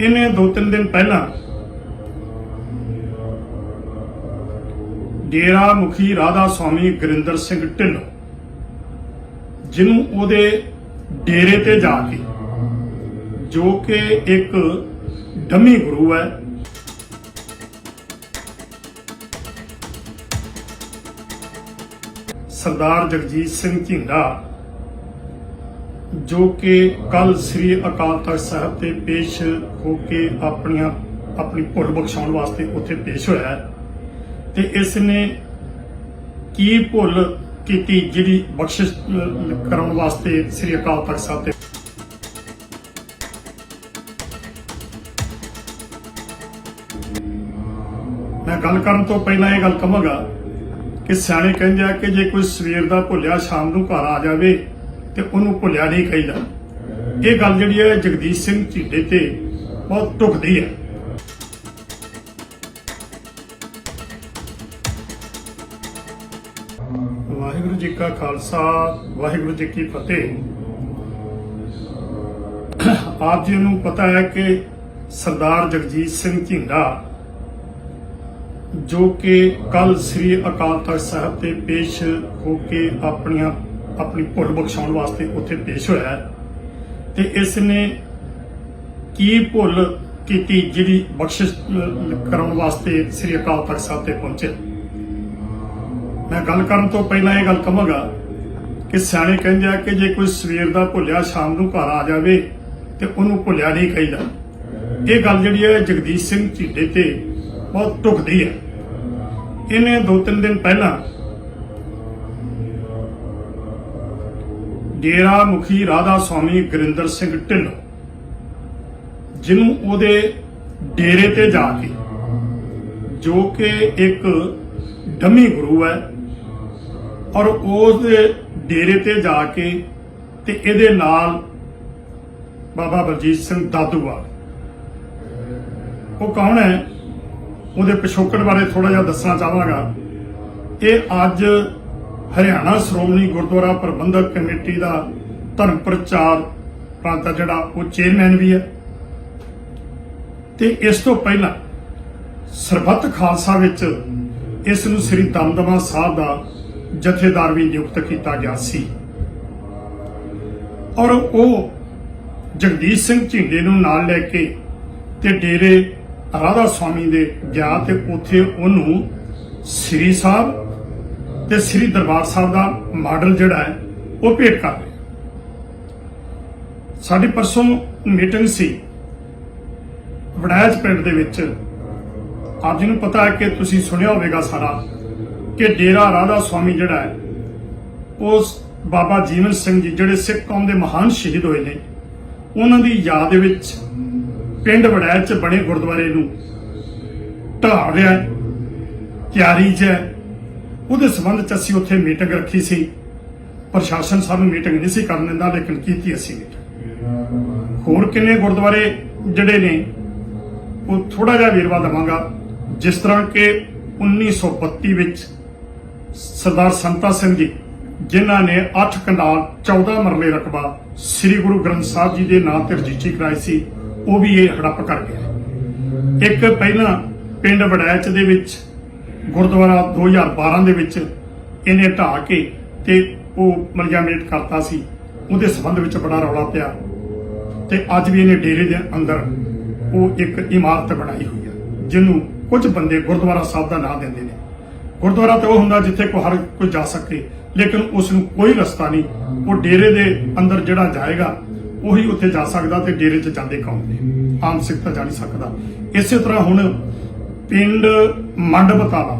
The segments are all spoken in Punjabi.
ਇਹਨੇ ਦੋ ਤਿੰਨ ਦਿਨ ਪਹਿਲਾਂ ਡੇਰਾ ਮੁਖੀ ਰਾਧਾ ਸਵਾਮੀ ਗੁਰਿੰਦਰ ਸਿੰਘ ਢਿੱਲੋਂ, ਜਿਹਨੂੰ ਉਹਦੇ ਡੇਰੇ ਤੇ ਜਾ ਕੇ, ਜੋ ਕਿ ਇੱਕ ਡਮੀ ਗੁਰੂ ਹੈ, ਸਰਦਾਰ ਜਗਜੀਤ ਸਿੰਘ ਝਿੰਡਾ ਜੋ ਕਿ ਕੱਲ ਸ੍ਰੀ ਅਕਾਲ ਤਖਤ ਸਾਹਿਬ ਤੇ ਪੇਸ਼ ਹੋ ਕੇ ਆਪਣੀਆਂ, ਆਪਣੀ ਭੁੱਲ ਬਖਸ਼ਾਉਣ ਵਾਸਤੇ ਉੱਥੇ ਪੇਸ਼ ਹੋਇਆ ਤੇ ਇਸ ਨੇ ਕੀ ਭੁੱਲ ਕੀਤੀ ਜਿਹੜੀ ਬਖਸ਼ਿਸ਼ ਕਰਾਉਣ ਵਾਸਤੇ ਸ੍ਰੀ ਅਕਾਲ ਤਖਤ ਸਾਹਿਬ ਤੇ ਮੈਂ ਗੱਲ ਕਰਨ ਤੋਂ ਪਹਿਲਾਂ ਇਹ ਗੱਲ ਕਹਾਂਗਾ ਕਿ ਸਿਆਣੇ ਕਹਿੰਦੇ ਆ ਕਿ ਜੇ ਕੋਈ ਸਵੇਰ ਦਾ ਭੁੱਲਿਆ ਸ਼ਾਮ ਨੂੰ ਘਰ ਆ ਜਾਵੇ ਤੇ ਉਹਨੂੰ ਭੁੱਲਿਆ ਨਹੀਂ ਕਹੀਦਾ। ਇਹ ਗੱਲ ਜਿਹੜੀ ਹੈ, ਜਗਦੀਸ਼ ਸਿੰਘ ਝੀਡੇ ਤੇ ਬਹੁਤ ਢੁਕਦੀ ਹੈ। ਵਾਹਿਗੁਰੂ ਜੀ ਕਾ ਖਾਲਸਾ, ਵਾਹਿਗੁਰੂ ਜੀ ਕੀ ਫਤਿਹ। ਆਪ ਜੀ ਨੂੰ ਪਤਾ ਹੈ ਕਿ ਸਰਦਾਰ ਜਗਜੀਤ ਸਿੰਘ ਝਿੰਡਾ, ਜੋ ਕਿ ਕੱਲ ਸ੍ਰੀ ਅਕਾਲ ਤਖਤ ਸਾਹਿਬ ਤੇ ਪੇਸ਼ ਹੋ ਕੇ ਆਪਣੀਆਂ ਆਪਣੀ ਭੁੱਲ ਬਖਸ਼ਾਉਣ ਵਾਸਤੇ ਉੱਥੇ ਪੇਸ਼ ਹੋਇਆ ਤੇ ਇਸ ਨੇ ਕੀ ਭੁੱਲ ਕੀਤੀ ਜਿਹੜੀ ਬਖਸ਼ਿਸ਼ ਕਰਾਉਣ ਵਾਸਤੇ ਸ੍ਰੀ ਅਕਾਲ ਤਖਤ ਸਾਹਿਬ ਤੇ ਪਹੁੰਚੇ? ਮੈਂ ਗੱਲ ਕਰਨ ਤੋਂ ਪਹਿਲਾਂ ਇਹ ਗੱਲ ਕਹਾਂਗਾ ਕਿ ਸਿਆਣੇ ਕਹਿੰਦੇ ਆ ਕਿ ਜੇ ਕੋਈ ਸਵੇਰ ਦਾ ਭੁੱਲਿਆ, ਸ਼ਾਮ ਨੂੰ ਘਰ ਆ ਜਾਵੇ ਤੇ ਉਹਨੂੰ ਭੁੱਲਿਆ ਨਹੀਂ ਕਹੀਦਾ। ਇਹ ਗੱਲ ਜਿਹੜੀ ਹੈ ਜਗਦੀਸ਼ ਸਿੰਘ ਝੀਡੇ ਤੇ ਬਹੁਤ ਢੁਕਦੀ ਹੈ। ਇਹਨੇ ਦੋ ਤਿੰਨ ਦਿਨ ਪਹਿਲਾਂ ਡੇਰਾ ਮੁਖੀ ਰਾਧਾ ਸਵਾਮੀ ਗੁਰਿੰਦਰ ਸਿੰਘ ਢਿੱਲੋਂ, ਜਿਹਨੂੰ ਉਹਦੇ ਡੇਰੇ ਤੇ ਜਾ ਕੇ, ਜੋ ਕਿ ਇੱਕ ਡੰਮੀ ਗੁਰੂ ਹੈ, ਔਰ ਉਸ ਦੇ ਡੇਰੇ ਤੇ ਜਾ ਕੇ ਤੇ ਇਹਦੇ ਨਾਲ ਬਾਬਾ ਬਲਜੀਤ ਸਿੰਘ ਦਾਦੂਵਾਲ ਉਹ ਕੌਣ ਹੈ? ਉਹਦੇ ਪਿਛੋਕੜ ਬਾਰੇ ਥੋੜਾ ਜਿਹਾ ਦੱਸਣਾ ਚਾਹਾਂਗਾ। ਇਹ ਅੱਜ ਹਰਿਆਣਾ ਸ਼੍ਰੋਮਣੀ ਗੁਰਦੁਆਰਾ ਪ੍ਰਬੰਧਕ ਕਮੇਟੀ ਦਾ ਧਰਮ ਪ੍ਰਚਾਰ ਪ੍ਰਾਂਤ ਦਾ ਜਿਹੜਾ ਉਹ ਚੇਅਰਮੈਨ ਵੀ ਹੈ। ਤੇ ਇਸ ਤੋਂ ਪਹਿਲਾਂ ਸਰਬੱਤ ਖਾਲਸਾ ਵਿੱਚ ਇਸ ਨੂੰ ਸ੍ਰੀ ਦਮਦਮਾ ਸਾਹਿਬ ਦਾ ਜਥੇਦਾਰ ਵੀ ਨਿਯੁਕਤ ਕੀਤਾ ਗਿਆ ਸੀ। ਔਰ ਉਹ ਜਗਦੀਸ਼ ਸਿੰਘ ਝਿੰਡੇ ਨੂੰ ਨਾਲ ਲੈ ਕੇ ਤੇ ਡੇਰੇ ਰਾਧਾ ਸਵਾਮੀ ਦੇ ਗਿਆ ਤੇ ਉੱਥੇ ਉਹਨੂੰ ਸ੍ਰੀ ਸਾਹਿਬ ਤੇ ਸ੍ਰੀ ਦਰਬਾਰ ਸਾਹਿਬ ਦਾ ਮਾਡਲ ਜਿਹੜਾ ਹੈ, ਉਹ ਭੇਟ ਕਰ ਲਿਆ ਸਾਡੀ ਪਰਸੋਂ ਮੀਟਿੰਗ ਸੀ। ਵੜੈਚ ਪਿੰਡ ਦੇ ਵਿੱਚ। ਆਪ ਜੀ ਨੂੰ ਪਤਾ ਹੈ ਕਿ ਤੁਸੀਂ ਸੁਣਿਆ ਹੋਵੇਗਾ ਸਾਰਾ ਕਿ ਡੇਰਾ ਰਾਧਾ ਸਵਾਮੀ ਜਿਹੜਾ ਹੈ, ਉਸ ਬਾਬਾ ਜੀਵਨ ਸਿੰਘ ਜੀ ਜਿਹੜੇ ਸਿੱਖ ਕੌਮ ਦੇ ਮਹਾਨ ਸ਼ਹੀਦ ਹੋਏ ਨੇ, ਉਹਨਾਂ ਦੀ ਯਾਦ ਵਿੱਚ ਪਿੰਡ ਵੜੈਚ ਚ ਬਣੇ ਗੁਰਦੁਆਰੇ ਨੂੰ ਢਾਹ ਰਿਹਾ ਤਿਆਰੀ 'ਚ ਹੈ। ਉਹਦੇ ਸੰਬੰਧ ਚ ਅਸੀਂ ਉੱਥੇ ਮੀਟਿੰਗ ਰੱਖੀ ਸੀ। ਪ੍ਰਸ਼ਾਸਨ ਸਾਨੂੰ ਮੀਟਿੰਗ ਨਹੀਂ ਸੀ ਕਰਨ ਦਿੰਦਾ, ਲੇਕਿਨ ਕੀਤੀ ਅਸੀਂ ਮੀਟਿੰਗ ਹੋਰ ਕਿੰਨੇ ਗੁਰਦੁਆਰੇ ਜਿਹੜੇ ਨੇ, ਉਹ ਥੋੜਾ ਜਿਹਾ ਵੇਰਵਾ ਦਵਾਂਗਾ। ਜਿਸ ਤਰ੍ਹਾਂ ਕਿ 1932 ਵਿੱਚ ਸਰਦਾਰ ਸੰਤਾ ਸਿੰਘ ਜੀ, ਜਿਨ੍ਹਾਂ ਨੇ 8 ਕਨਾਲ 14 ਮਰਲੇ ਰਕਬਾ ਸ੍ਰੀ ਗੁਰੂ ਗ੍ਰੰਥ ਸਾਹਿਬ ਜੀ ਦੇ ਨਾਂ ਤੇ ਰਜਿਸਟਰੀ ਕਰਾਈ ਸੀ, ਉਹ ਵੀ ਇਹ ਹੜੱਪ ਕਰ ਗਿਆ। ਇੱਕ ਪਹਿਲਾਂ ਪਿੰਡ ਵੜੈਚ ਦੇ ਵਿੱਚ ਗੁਰਦੁਆਰਾ 2012 ਦੇ ਵਿੱਚ ਇਹਨੇ ਢਾਹ ਕੇ ਤੇ ਉਹ ਮਲਜਾਮੇਟ ਕਰਤਾ ਸੀ। ਉਹਦੇ ਸੰਬੰਧ ਵਿੱਚ ਬੜਾ ਰੌਲਾ ਪਿਆ। ਤੇ ਅੱਜ ਵੀ ਇਹਨੇ ਡੇਰੇ ਦੇ ਅੰਦਰ ਉਹ ਇੱਕ ਇਮਾਰਤ ਬਣਾਈ ਹੋਈ ਹੈ ਜਿਹਨੂੰ ਕੁਝ ਬੰਦੇ ਗੁਰਦੁਆਰਾ ਸਾਹਿਬ ਦਾ ਨਾਮ ਦਿੰਦੇ ਨੇ। ਗੁਰਦੁਆਰਾ ਤਾਂ ਉਹ ਹੁੰਦਾ ਜਿੱਥੇ ਕੋਈ ਹਰ ਕੋਈ ਜਾ ਸਕੇ, ਲੇਕਿਨ ਉਸ ਨੂੰ ਕੋਈ ਰਸਤਾ ਨਹੀਂ। ਉਹ ਡੇਰੇ ਦੇ ਅੰਦਰ ਜਿਹੜਾ ਜਾਏਗਾ, ਉਹੀ ਉੱਥੇ ਜਾ ਸਕਦਾ ਤੇ ਡੇਰੇ 'ਚ ਜਾਂਦੇ ਕੌਣ ਨੇ? ਆਮ ਸਿੱਖ ਤਾਂ ਜਾ ਨਹੀਂ ਸਕਦਾ। ਇਸੇ ਤਰ੍ਹਾਂ ਹੁਣ ਪਿੰਡ ਮੰਡ ਬਤਾਲਾ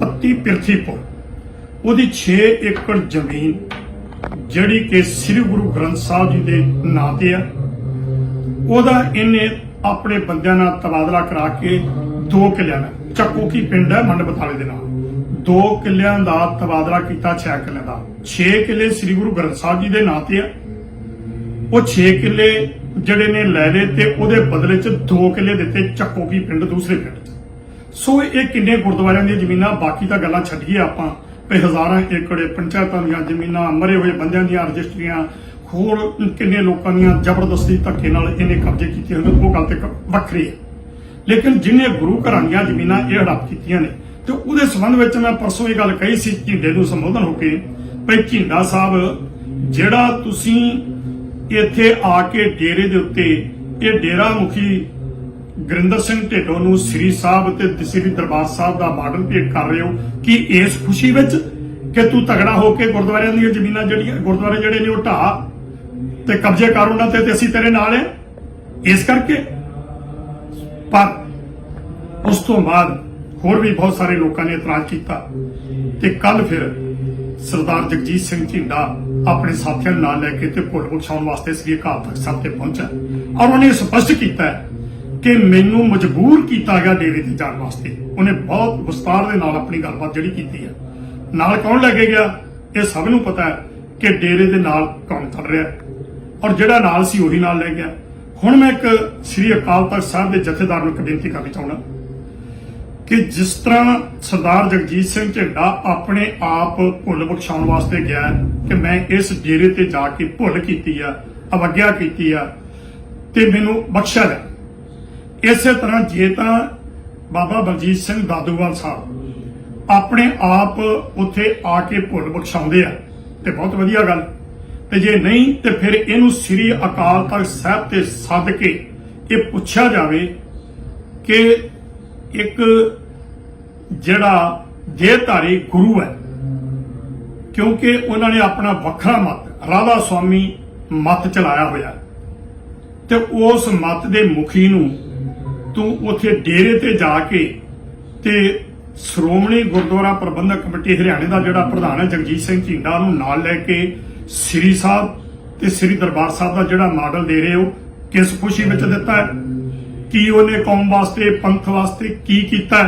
ਪੱਤੀ ਪਿਰਥੀਪੁਰ। ਉਹਦੀ 6 ਏਕੜ ਜ਼ਮੀਨ, ਜਿਹੜੀ ਕਿ ਸ੍ਰੀ ਗੁਰੂ ਗ੍ਰੰਥ ਸਾਹਿਬ ਜੀ ਦੇ ਨਾਂ ਤੇ ਆ, ਉਹਦਾ ਇਹਨੇ ਆਪਣੇ ਬੰਦਿਆਂ ਨਾਲ ਤਬਾਦਲਾ ਕਰਾ ਕੇ ਦੋ ਕਿੱਲਿਆਂ ਦਾ, ਚੱਕੋ ਕੀ ਪਿੰਡ ਹੈ ਮੰਡ ਬਤਾਲੇ ਦੇ ਨਾਲ, ਦੋ ਕਿੱਲਿਆਂ ਦਾ ਤਬਾਦਲਾ ਕੀਤਾ 6 ਕਿੱਲਿਆਂ ਦਾ। 6 ਕਿੱਲੇ ਸ੍ਰੀ ਗੁਰੂ ਗ੍ਰੰਥ ਸਾਹਿਬ ਜੀ ਦੇ ਨਾਂ ਤੇ ਆ। ਉਹ 6 ਕਿੱਲੇ ਜਿਹੜੇ ਨੇ ਲੈ ਲਏ ਤੇ ਉਹਦੇ ਬਦਲੇ 'ਚ ਦੋ ਕਿੱਲੇ ਦਿੱਤੇ, ਚੱਕੋ ਕੀ ਪਿੰਡ ਦੂਸਰੇ ਪਿੰਡ ਸੋ ਇਹ ਕਿੰਨੇ ਗੁਰਦੁਆਰਿਆਂ ਦੀਆਂ ਜ਼ਮੀਨਾਂ, ਬਾਕੀ ਤਾਂ ਗੱਲਾਂ ਛੱਡੀਏ ਆਪਾਂ, ਵੀ ਹਜ਼ਾਰਾਂ ਏਕੜ ਪੰਚਾਇਤਾਂ ਦੀਆਂ ਜ਼ਮੀਨਾਂ, ਮਰੇ ਹੋਏ ਬੰਦਿਆਂ ਦੀਆਂ ਰਜਿਸਟਰੀਆਂ, ਹੋਰ ਕਿੰਨੇ ਲੋਕਾਂ ਦੀਆਂ ਜ਼ਬਰਦਸਤੀ ਧੱਕੇ ਨਾਲ ਇਹਨੇ ਕਬਜ਼ੇ ਕੀਤੇ ਹੋਏ ਉਹ ਗੱਲ ਤੇ ਵੱਖਰੀ ਹੈ। ਲੇਕਿਨ ਜਿਨੇ ਗੁਰੂ ਘਰਾਂ ਦੀਆਂ ਜ਼ਮੀਨਾਂ ਇਹ ਹੜਪ ਕੀਤੀਆਂ ਨੇ, ਤੇ ਉਹਦੇ ਸੰਬੰਧ ਵਿੱਚ ਮੈਂ ਪਰਸੋਂ ਇਹ ਗੱਲ ਕਹੀ ਸੀ, ਝਿੰਡੇ ਨੂੰ ਸੰਬੋਧਨ ਹੋ ਕੇ ਭਈ ਝਿੰਡਾ ਸਾਹਿਬ, ਜਿਹੜਾ ਤੁਸੀਂ ਇੱਥੇ ਆ ਕੇ ਡੇਰੇ ਦੇ ਉੱਤੇ, ਇਹ ਡੇਰਾ ਮੁਖੀ ਗੁਰਿੰਦਰ ਸਿੰਘ ਢਿੱਲੋਂ ਨੂੰ ਸ੍ਰੀ ਸਾਹਿਬ ਤੇ ਸ੍ਰੀ ਦਰਬਾਰ ਸਾਹਿਬ ਦਾ ਮਾਡਲ ਭੇਟ ਕਰ ਰਹੇ ਹੋ, ਕਿ ਇਸ ਖੁਸ਼ੀ ਵਿੱਚ ਕਿ ਤੂੰ ਤਗੜਾ ਹੋ ਕੇ ਗੁਰਦੁਆਰਿਆਂ ਦੀਆਂ ਜ਼ਮੀਨਾਂ ਜਿਹੜੀਆਂ, ਗੁਰਦੁਆਰੇ ਜਿਹੜੇ ਨੇ ਉਹ ਢਾਹ ਤੇ ਕਬਜ਼ੇ ਕਰ ਉਹਨਾਂ ਤੇ ਤੇ ਅਸੀਂ ਤੇਰੇ ਨਾਲ ਆ? ਇਸ ਕਰਕੇ? ਪਰ ਉਸ ਤੋਂ ਬਾਅਦ ਹੋਰ ਵੀ ਬਹੁਤ ਸਾਰੇ ਲੋਕਾਂ ਨੇ ਇਤਰਾਜ਼ ਕੀਤਾ ਤੇ ਕੱਲ ਫਿਰ ਸਰਦਾਰ ਜਗਜੀਤ ਸਿੰਘ ਝਿੰਡਾ ਆਪਣੇ ਸਾਥੀਆਂ ਨੂੰ ਨਾਲ ਲੈ ਕੇ ਤੇ ਭੁੱਲ ਬਖਸ਼ਾਉਣ ਵਾਸਤੇ ਸ੍ਰੀ ਅਕਾਲ ਤਖਤ ਸਾਹਿਬ ਤੇ ਪਹੁੰਚਾ ਔਰ ਉਹਨੇ ਸਪਸ਼ਟ ਕੀਤਾ ਕਿ ਮੈਨੂੰ ਮਜਬੂਰ ਕੀਤਾ ਗਿਆ ਡੇਰੇ ਤੇ ਜਾਣ ਵਾਸਤੇ। ਉਹਨੇ ਬਹੁਤ ਵਿਸਤਾਰ ਦੇ ਨਾਲ ਆਪਣੀ ਗੱਲਬਾਤ ਜਿਹੜੀ ਕੀਤੀ ਹੈ। ਨਾਲ ਕੌਣ ਲੈ ਕੇ ਗਿਆ? ਇਹ ਸਭ ਨੂੰ ਪਤਾ ਹੈ ਕਿ ਡੇਰੇ ਦੇ ਨਾਲ ਕੌਣ ਚੱਲ ਰਿਹਾ ਔਰ ਜਿਹੜਾ ਨਾਲ ਸੀ ਉਹੀ ਨਾਲ ਲੈ ਗਿਆ। ਹੁਣ ਮੈਂ ਇੱਕ ਸ੍ਰੀ ਅਕਾਲ ਤਖਤ ਸਾਹਿਬ ਦੇ ਜਥੇਦਾਰ ਨੂੰ ਇੱਕ ਬੇਨਤੀ ਕਰਨੀ ਚਾਹੁੰਦਾ ਕਿ ਜਿਸ ਤਰ੍ਹਾਂ ਸਰਦਾਰ ਜਗਜੀਤ ਸਿੰਘ ਝੰਡਾ ਆਪਣੇ ਆਪ ਭੁੱਲ ਬਖਸ਼ਾਉਣ ਵਾਸਤੇ ਗਿਆ ਹੈ ਕਿ ਮੈਂ ਇਸ ਡੇਰੇ ਤੇ ਜਾ ਕੇ ਭੁੱਲ ਕੀਤੀ ਆ, ਅਵਗਿਆ ਕੀਤੀ ਆ ਤੇ ਮੈਨੂੰ ਬਖਸ਼ਿਆ ਲੈ ਇਸੇ ਤਰ੍ਹਾਂ ਜੇ ਤਾਂ ਬਾਬਾ ਬਲਜੀਤ ਸਿੰਘ ਦਾਦੂਵਾਲ ਸਾਹਿਬ ਆਪਣੇ ਆਪ ਉੱਥੇ ਆ ਕੇ ਭੁੱਲ ਬਖਸ਼ਾਉਂਦੇ ਆ, ਤੇ ਬਹੁਤ ਵਧੀਆ ਗੱਲ। ਤੇ ਜੇ ਨਹੀਂ, ਤੇ ਫਿਰ ਇਹਨੂੰ ਸ੍ਰੀ ਅਕਾਲ ਤਖਤ ਸਾਹਿਬ ਤੇ ਸੱਦ ਕੇ ਇਹ ਪੁੱਛਿਆ ਜਾਵੇ ਕਿ ਇੱਕ ਜਿਹੜਾ ਦੇਹਧਾਰੀ ਗੁਰੂ ਹੈ, ਕਿਉਂਕਿ ਉਹਨਾਂ ਨੇ ਆਪਣਾ ਵੱਖਰਾ ਮਤ, ਰਾਧਾ ਸੁਆਮੀ ਮਤ ਚਲਾਇਆ ਹੋਇਆ। ਤੇ ਉਸ ਮਤ ਦੇ ਮੁਖੀ ਨੂੰ ਤੂੰ ਉੱਥੇ ਡੇਰੇ ਤੇ ਜਾ ਕੇ ਤੇ ਸ਼੍ਰੋਮਣੀ ਗੁਰਦੁਆਰਾ ਪ੍ਰਬੰਧਕ ਕਮੇਟੀ ਹਰਿਆਣੇ ਦਾ ਜਿਹੜਾ ਪ੍ਰਧਾਨ ਹੈ, ਜਗਜੀਤ ਸਿੰਘ ਝਿੰਡਾ ਨੂੰ ਨਾਲ ਲੈ ਕੇ ਸ੍ਰੀ ਸਾਹਿਬ ਤੇ ਸ੍ਰੀ ਦਰਬਾਰ ਸਾਹਿਬ ਦਾ ਜਿਹੜਾ ਮਾਡਲ ਦੇ ਰਹੇ ਹੋ, ਕਿਸ ਖੁਸ਼ੀ ਵਿੱਚ ਦਿੱਤਾ ਕੀ ਉਹਨੇ ਕੌਮ ਵਾਸਤੇ, ਪੰਥ ਵਾਸਤੇ ਕੀ ਕੀਤਾ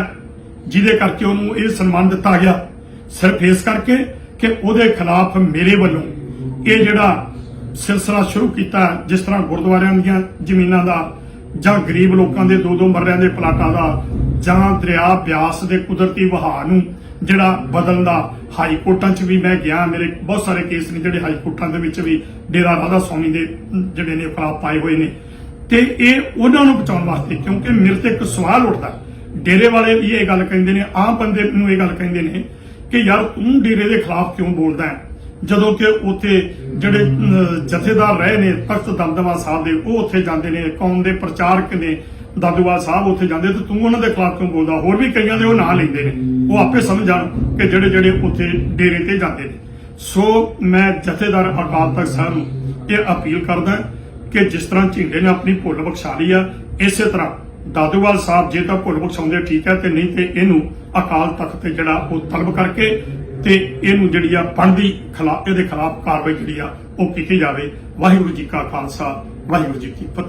ਜਿਹਦੇ ਕਰਕੇ ਉਹਨੂੰ ਇਹ ਸਨਮਾਨ ਦਿੱਤਾ ਗਿਆ। ਸਿਰਫ ਇਸ ਕਰਕੇ ਕਿ ਉਹਦੇ ਖਿਲਾਫ ਮੇਰੇ ਵੱਲੋਂ ਇਹ ਜਿਹੜਾ ਸਿਲਸਿਲਾ ਸ਼ੁਰੂ ਕੀਤਾ ਜਿਸ ਤਰ੍ਹਾਂ ਗੁਰਦੁਆਰਿਆਂ ਦੀਆਂ ਜ਼ਮੀਨਾਂ ਦਾ ਜਾਂ ਗਰੀਬ ਲੋਕਾਂ ਦੇ ਦੋ ਦੋ ਮਰਲਿਆਂ ਦੇ ਪਲਾਟਾਂ ਦਾ ਜਾਂ ਦਰਿਆ ਬਿਆਸ ਦੇ ਕੁਦਰਤੀ ਵਹਾਅ ਨੂੰ ਜਿਹੜਾ ਬਦਲਣ ਦਾ ਹਾਈ ਕੋਰਟਾਂ 'ਚ ਵੀ ਮੈਂ ਗਿਆ, ਮੇਰੇ ਬਹੁਤ ਸਾਰੇ ਕੇਸ ਨੇ ਜਿਹੜੇ ਹਾਈ ਕੋਰਟਾਂ ਦੇ ਵਿੱਚ ਵੀ ਡੇਰਾ ਰਾਧਾ ਸਵਾਮੀ ਦੇ ਜਿਹੜੇ ਨੇ ਖਿਲਾਫ ਪਾਏ ਹੋਏ ਨੇ। ਤੇ ਇਹ ਉਹਨਾਂ ਨੂੰ ਬਚਾਉਣ ਵਾਸਤੇ ਕਿਉਂਕਿ ਮੇਰੇ ਤੇ ਇੱਕ ਸਵਾਲ ਉੱਠਦਾ ਡੇਰੇ ਵਾਲੇ ਵੀ ਇਹ ਗੱਲ ਕਹਿੰਦੇ ਨੇ, ਆਮ ਬੰਦੇ ਨੂੰ ਇਹ ਗੱਲ ਕਹਿੰਦੇ ਨੇ ਕਿ ਯਾਰ ਤੂੰ ਡੇਰੇ ਦੇ ਖਿਲਾਫ ਕਿਉਂ ਬੋਲਦਾ ਹੈ? ਜਦੋਂ ਕਿ ਉੱਥੇ ਜਿਹੜੇ ਜਥੇਦਾਰ ਰਹੇ ਨੇ ਤਖਤ ਦਮਦਮਾ ਸਾਹਿਬ ਦੇ, ਉਹ ਉੱਥੇ ਜਾਂਦੇ ਨੇ, ਕੌਮ ਦੇ ਪ੍ਰਚਾਰਕ ਨੇ ਦਾਦੂਵਾਲ ਸਾਹਿਬ ਉੱਥੇ ਜਾਂਦੇ ਤੇ ਤੂੰ ਉਹਨਾਂ ਦੇ ਖਿਲਾਫ ਕਿਉਂ ਬੋਲਦਾ? ਹੋਰ ਵੀ ਕਈਆਂ ਦੇ ਉਹ ਨਾਂ ਲੈਂਦੇ ਨੇ। ਉਹ ਆਪੇ ਸਮਝ ਕਿ ਜਿਹੜੇ ਜਿਹੜੇ ਉੱਥੇ ਡੇਰੇ ਤੇ ਜਾਂਦੇ ਨੇ। ਸੋ ਮੈਂ ਜਥੇਦਾਰ ਅਕਾਲ ਤਖਤ ਸਾਹਿਬ ਨੂੰ ਇਹ ਅਪੀਲ ਕਰਦਾ ਕਿ ਜਿਸ ਤਰ੍ਹਾਂ ਝਿੰਡੇ ਨੇ ਆਪਣੀ ਭੁੱਲ ਬਖਸ਼ਾ ਲਈ ਆ, ਇਸੇ ਤਰ੍ਹਾਂ ਦਾਦੂਵਾਲ ਸਾਹਿਬ ਜੇ ਤਾਂ ਭੁੱਲ ਬਖਸ਼ਾਉਂਦੇ ਠੀਕ ਹੈ, ਤੇ ਨਹੀਂ ਤੇ ਇਹਨੂੰ ਅਕਾਲ ਤਖਤ ਤੇ ਜਿਹੜਾ ਉਹ ਤਲਬ ਕਰਕੇ ਤੇ ਇਹਨੂੰ ਜਿਹੜੀ ਆ ਬਣਦੀ ਖਿਲਾਫ ਇਹਦੇ ਖਿਲਾਫ ਕਾਰਵਾਈ ਜਿਹੜੀ ਆ ਉਹ ਕੀਤੀ ਜਾਵੇ। ਵਾਹਿਗੁਰੂ ਜੀ ਕਾ ਖਾਲਸਾ, ਵਾਹਿਗੁਰੂ ਜੀ ਕੀ ਫਤਿਹ।